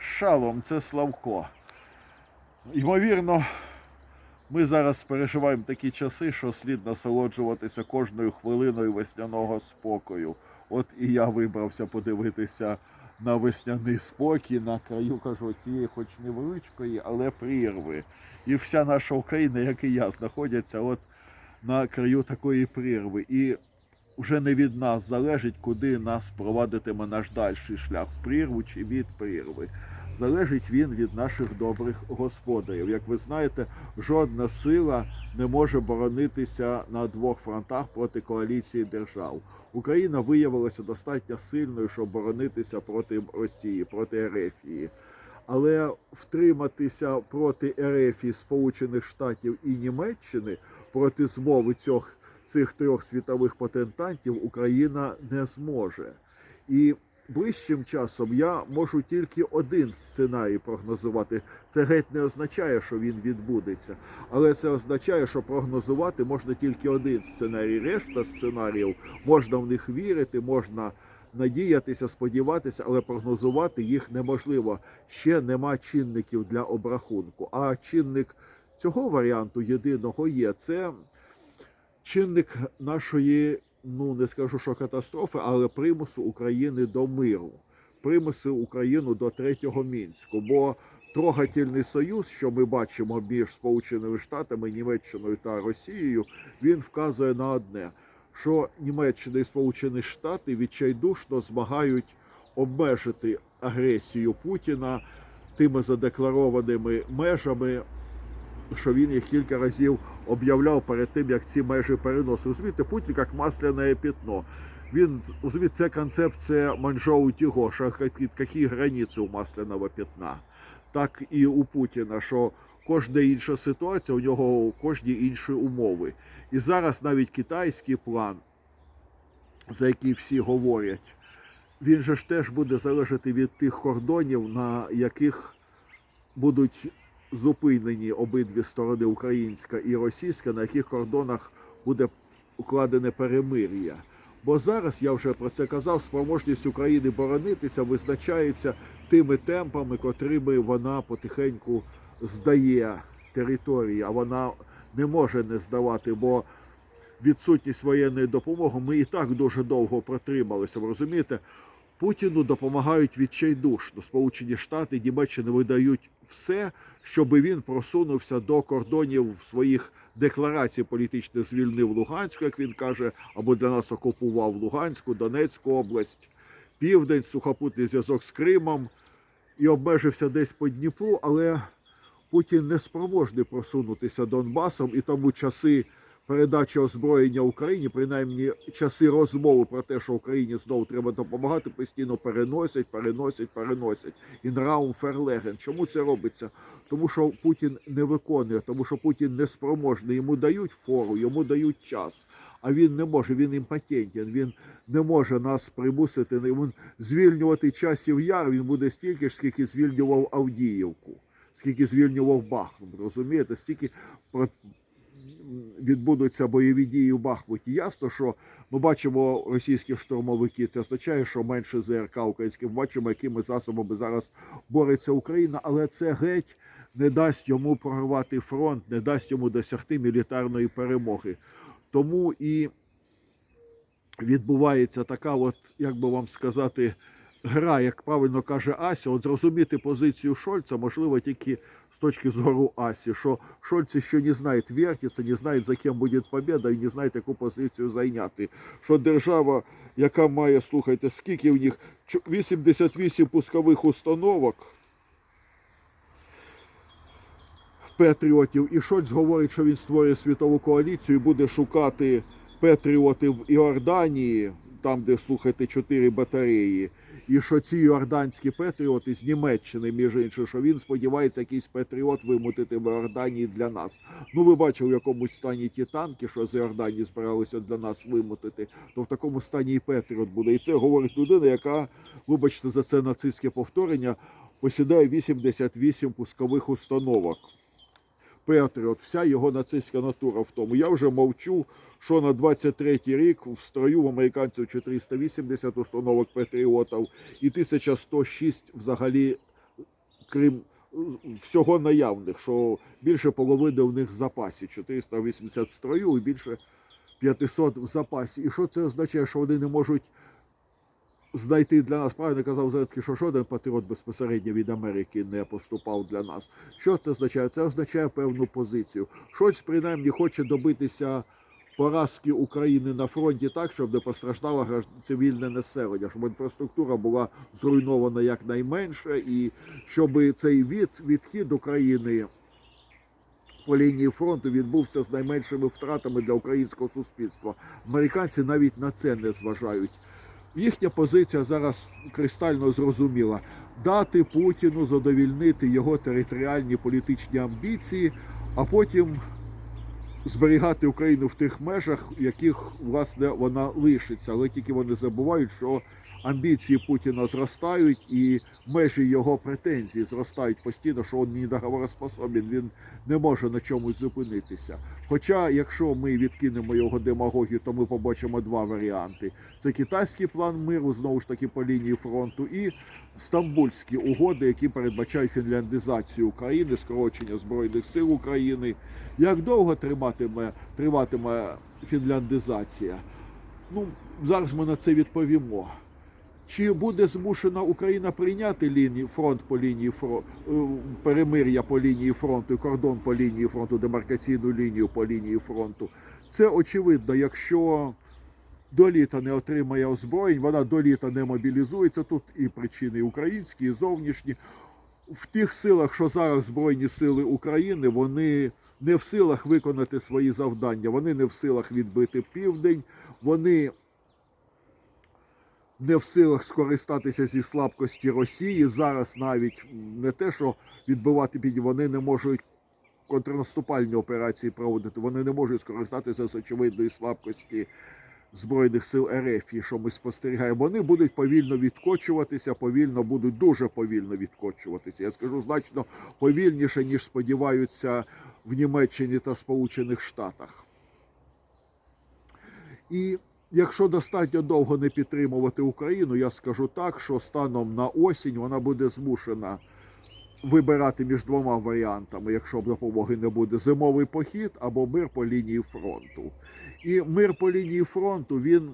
Шалом, це Славко. Ймовірно, ми зараз переживаємо такі часи, що слід насолоджуватися кожною хвилиною весняного спокою. От і я вибрався подивитися на весняний спокій на краю, кажу, цієї хоч невеличкої, але прірви. І вся наша Україна, як і я, знаходяться от на краю такої прірви. І вже не від нас залежить, куди нас провадитиме наш дальший шлях в прірву чи від прірви. Залежить він від наших добрих господарів. Як ви знаєте, жодна сила не може боронитися на двох фронтах проти коаліції держав. Україна виявилася достатньо сильною, щоб боронитися проти Росії, проти Ерефії. Але втриматися проти Ерефії Сполучених Штатів і Німеччини проти змови цих, цих трьох світових потентантів Україна не зможе. І ближчим часом я можу тільки один сценарій прогнозувати. Це геть не означає, що він відбудеться, але це означає, що прогнозувати можна тільки один сценарій. Решта сценаріїв можна в них вірити, можна надіятися, сподіватися, але прогнозувати їх неможливо. Ще нема чинників для обрахунку. А чинник цього варіанту єдиного є це чинник нашої, ну не скажу, що катастрофи, але примусу України до миру, примусу Україну до третього мінську. Бо трогательний союз, що ми бачимо між Сполученими Штатами, Німеччиною та Росією, він вказує на одне: що Німеччина і Сполучені Штати відчайдушно змагають обмежити агресію Путіна тими задекларованими межами що він їх кілька разів об'являв перед тим, як ці межі переносив. Розумієте, Путін як масляне пятно. Він розумієте, це концепція Манжоу Тігоша, які границі у масляного пятна. Так і у Путіна, що кожна інша ситуація, у нього кожні інші умови. І зараз навіть китайський план, за який всі говорять, він же ж теж буде залежати від тих кордонів, на яких будуть зупинені обидві сторони, українська і російська, на яких кордонах буде укладене перемир'я. Бо зараз я вже про це казав, спроможність України боронитися визначається тими темпами, котрими вона потихеньку здає території, а вона не може не здавати, бо відсутність воєнної допомоги ми і так дуже довго протрималися. Ви розумієте? Путіну допомагають відчайдушно. Сполучені Штати, і Німеччина видають все, щоб він просунувся до кордонів своїх декларацій політичних, звільнив Луганську, як він каже, або для нас окупував Луганську, Донецьку область, Південь, сухопутний зв'язок з Кримом і обмежився десь по Дніпру, але Путін не спроможний просунутися Донбасом, і тому часи передачі озброєння Україні, принаймні часи розмови про те, що Україні знову треба допомагати, постійно переносять, переносять, переносять. Інраум ферлеген. Чому це робиться? Тому що Путін не виконує, тому що Путін не спроможний. Йому дають фору, йому дають час. А він не може, він імпотентен, він не може нас примусити. Він звільнювати часів яр. Він буде стільки ж, скільки звільнював Авдіївку, скільки звільнював Бахмут. Розумієте, стільки відбудуться бойові дії у Бахмуті. Ясно, що ми бачимо російські штурмовики. Це означає, що менше ЗРК українських бачимо, якими засобами зараз бореться Україна, але це геть не дасть йому прорвати фронт, не дасть йому досягти мілітарної перемоги. Тому і відбувається така, от як би вам сказати. Гра, як правильно каже Ася, от зрозуміти позицію Шольца можливо тільки з точки зору Асі, що Шольц ще не знає вертіться, не знає, за ким буде победа, і не знає, яку позицію зайняти. Що держава, яка має, слухайте, скільки в них 88 пускових установок патріотів, і Шольц говорить, що він створює світову коаліцію і буде шукати патріотів в Іорданії, там, де слухайте, чотири батареї. І що ці йорданські патріоти з Німеччини, між іншим, що він сподівається, якийсь патріот вимутити в Йорданії для нас. Ну, ви бачили, в якому стані ті танки, що з Йорданії збиралися для нас вимутити, то в такому стані і патріот буде. І це говорить людина, яка, вибачте, за це нацистське повторення, посідає 88 пускових установок. Патріот, вся його нацистська натура в тому. Я вже мовчу, що на 23-й рік в строю в американців 480 установок патріотів і 1106 взагалі крім всього наявних, що більше половини в них в запасі 480 в строю і більше 500 в запасі. І що це означає, що вони не можуть знайти для нас, правильно казав Зеленський, що жоден патріот безпосередньо від Америки не поступав для нас. Що це означає? Це означає певну позицію. Щось принаймні хоче добитися поразки України на фронті так, щоб не постраждало цивільне населення, щоб інфраструктура була зруйнована якнайменше, і щоб цей від, відхід України по лінії фронту відбувся з найменшими втратами для українського суспільства. Американці навіть на це не зважають. Їхня позиція зараз кристально зрозуміла: дати Путіну задовільнити його територіальні політичні амбіції, а потім зберігати Україну в тих межах, в яких власне вона лишиться. Але тільки вони забувають, що амбіції Путіна зростають і межі його претензій зростають постійно, що він не договороспособен, він не може на чомусь зупинитися. Хоча, якщо ми відкинемо його демагогію, то ми побачимо два варіанти: це китайський план миру, знову ж таки по лінії фронту, і стамбульські угоди, які передбачають фінляндизацію України, скорочення збройних сил України. Як довго триватиме, триватиме фінляндизація? Ну, зараз ми на це відповімо. Чи буде змушена Україна прийняти лінію фронт по лінії фро, е, перемир'я по лінії фронту, кордон по лінії фронту, демаркаційну лінію по лінії фронту? Це очевидно, якщо до літа не отримає озброєнь, вона до літа не мобілізується. Тут і причини українські, і зовнішні. В тих силах, що зараз Збройні сили України, вони не в силах виконати свої завдання, вони не в силах відбити південь, вони не в силах скористатися зі слабкості Росії. Зараз навіть не те, що відбивати південь, вони не можуть контрнаступальні операції проводити, вони не можуть скористатися з очевидної слабкості Збройних сил РФ, що ми спостерігаємо, вони будуть повільно відкочуватися, повільно будуть дуже повільно відкочуватися. Я скажу значно повільніше, ніж сподіваються в Німеччині та Сполучених Штатах. І якщо достатньо довго не підтримувати Україну, я скажу так, що станом на осінь вона буде змушена вибирати між двома варіантами, якщо б допомоги не буде зимовий похід або мир по лінії фронту. І мир по лінії фронту він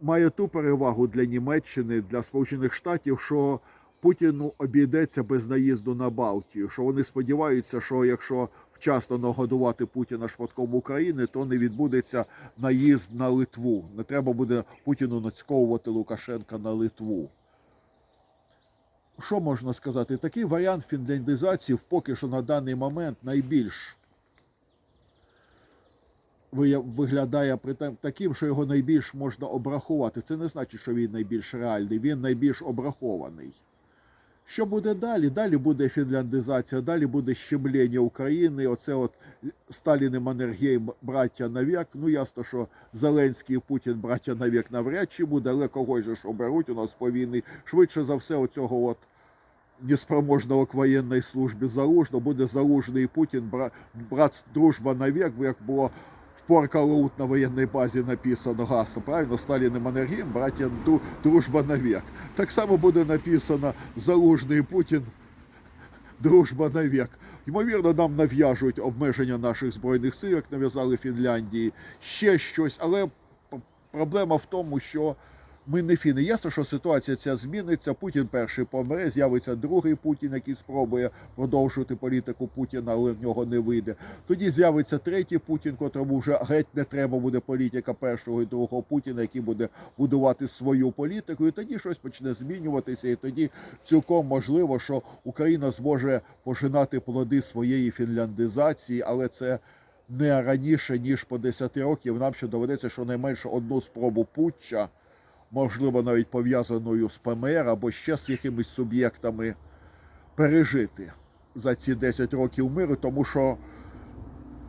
має ту перевагу для Німеччини, для Сполучених Штатів, що Путіну обійдеться без наїзду на Балтію. Що вони сподіваються, що якщо вчасно нагодувати Путіна шматком України, то не відбудеться наїзд на Литву. Не треба буде Путіну нацьковувати Лукашенка на Литву. Що можна сказати? Такий варіант фінляндизації поки що на даний момент найбільш виглядає таким, що його найбільш можна обрахувати. Це не значить, що він найбільш реальний, він найбільш обрахований. Що буде далі? Далі буде фінляндизація, далі буде щемлення України. Оце от Сталін і Маннергейм, браття навік. Ну ясно, що Зеленський і Путін браття навік навряд чи буде, але когось же ж оберуть у нас по війни. Швидше за все, оцього от неспроможного к воєнній службі залужно буде залужний Путін, брат, брат дружба навік, як було Поркалаут на воєнній базі написано гасло, правильно? Сталін і Маннергейм, браття Ду- дружба навік. Так само буде написано залужний Путін, дружба навік. Ймовірно, нам нав'яжуть обмеження наших збройних сил, як нав'язали Фінляндії, ще щось. Але проблема в тому, що ми не фіни. Ясно, що ситуація ця зміниться. Путін перший помре, з'явиться другий Путін, який спробує продовжувати політику Путіна, але в нього не вийде. Тоді з'явиться третій Путін, котрому вже геть не треба буде політика першого і другого Путіна, який буде будувати свою політику. І тоді щось почне змінюватися. І тоді цілком можливо, що Україна зможе пожинати плоди своєї фінляндизації, але це. Не раніше ніж по 10 років нам ще доведеться щонайменше одну спробу путча, можливо, навіть пов'язаною з ПМР або ще з якимись суб'єктами пережити за ці 10 років миру, тому що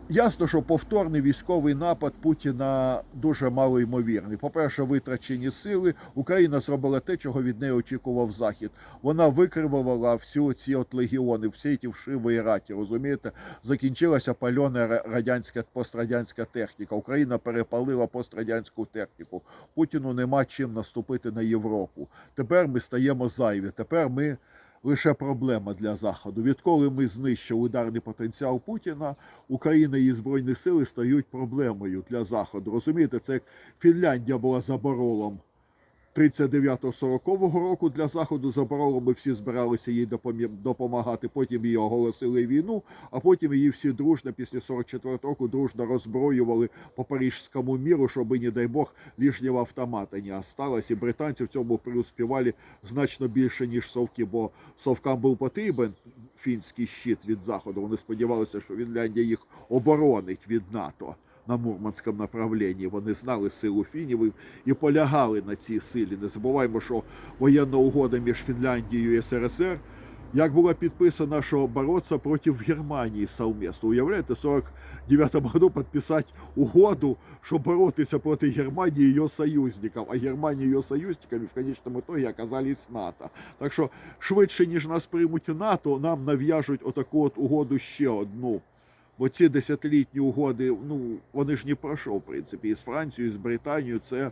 ясно, що повторний військовий напад Путіна дуже мало ймовірний. По-перше, витрачені сили. Україна зробила те, чого від неї очікував Захід. Вона викривувала всю ці от легіони, всі ті вшивої раті. Розумієте, закінчилася пальона радянська пострадянська техніка. Україна перепалила пострадянську техніку. Путіну нема чим наступити на Європу. Тепер ми стаємо зайві. Тепер ми лише проблема для Заходу. Відколи ми знищили ударний потенціал Путіна, Україна і збройні сили стають проблемою для Заходу. Розумієте, це як Фінляндія була за Баролом 39-40 року для Заходу за ми всі збиралися їй допомагати. Потім її оголосили війну, а потім її всі дружно після 44 року дружно роззброювали по Парижському міру, щоб, не дай Бог, лишнього автомата не осталось. І британці в цьому преуспівали значно більше, ніж совки, бо совкам був потрібен фінський щит від Заходу. Вони сподівалися, що Фінляндія їх оборонить від НАТО. На Мурманському направлінні вони знали силу фінів і полягали на цій силі. Не забуваємо, що воєнна угода між Фінляндією і СРСР як була підписана, що боротися проти Германії совместно. Уявляєте, в 49-му году підписати угоду, щоб боротися проти Германії і її союзників, а Германія і її союзниками в конечному итоге оказались НАТО. Так що швидше, ніж нас приймуть НАТО, нам нав'яжуть отаку от угоду ще одну. Бо ці десятилітні угоди, ну вони ж ні про в принципі, і з Францією, і з Британією це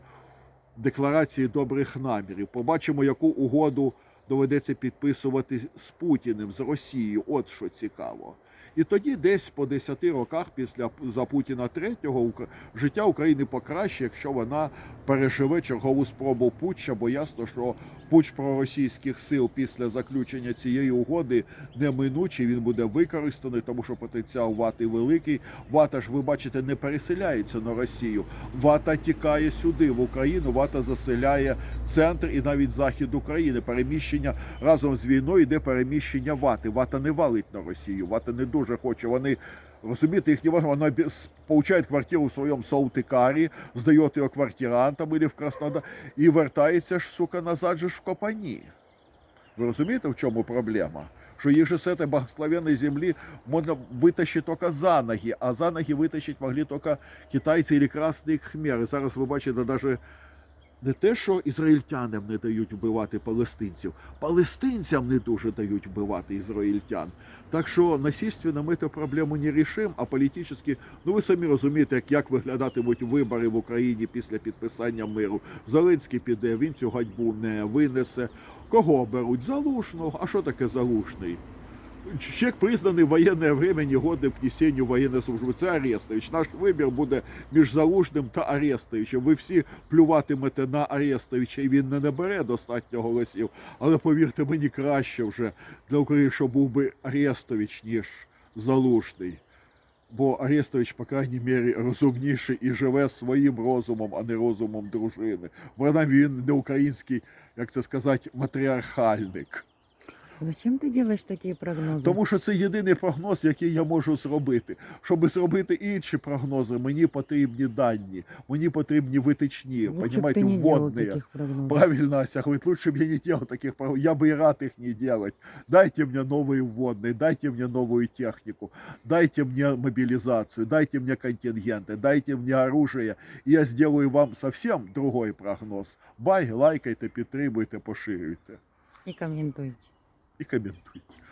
декларації добрих намірів. Побачимо, яку угоду доведеться підписувати з Путіним, з Росією. От що цікаво. І тоді, десь по 10 роках після за Путіна третього, життя України покраще, якщо вона переживе чергову спробу путча, бо ясно, що путч проросійських сил після заключення цієї угоди неминучий, він буде використаний, тому що потенціал вати великий. Вата ж, ви бачите, не переселяється на Росію. Вата тікає сюди, в Україну. Вата заселяє центр і навіть захід України. Переміщення разом з війною йде переміщення вати. Вата не валить на Росію. Вата не дуже хоче. Вони. Розумієте, їх не можна, вона получає квартиру в своєму Саутикарі, здає його квартирантам или в Краснодар, і вертається ж, сука, назад же в Копані. Ви розумієте, в чому проблема? Що їх же з цієї благословенної землі можна витащити тільки за ноги, а за ноги витащити могли тільки китайці і красний хмер. І зараз ви бачите, навіть не те, що ізраїльтянам не дають вбивати палестинців, палестинцям не дуже дають вбивати ізраїльтян. Так що насильственно ми цю проблему не рішимо, а політично, ну ви самі розумієте, як, як виглядатимуть вибори в Україні після підписання миру. Зеленський піде, він цю гадьбу не винесе. Кого беруть? Залужного. А що таке залужний? Человек, признанный в военное время негодным к несенню воєнної служби. Це Арестович. Наш вибір буде між Залужним та Арестовичем. Ви всі плюватимете на Арестовича, і він не набере достатньо голосів. Але повірте мені, краще вже для України, що був би Арестович, ніж Залужний. Бо Арестович, по крайній мірі, розумніший і живе своїм розумом, а не розумом дружини. Вона він не український, як це сказати, матріархальник. Зачем ты делаешь такие прогнозы? Тому що це єдиний прогноз, який я можу зробити. Щоб зробити інші прогнози, мені потрібні дані, мені потрібні витичні, Лучше б понимаете, ты не делал вводні. таких прогнозов. Правильно, Ася говорит, лучше бы я не делал таких прогнозов. Я бы и рад их не делать. Дайте мне новые вводные, дайте мне новую технику, дайте мне мобилизацию, дайте мне контингенты, дайте мне оружие, и я сделаю вам совсем другой прогноз. Бай, лайкайте, підтримуйте, поширюйте И комментуйте. і коментуйте.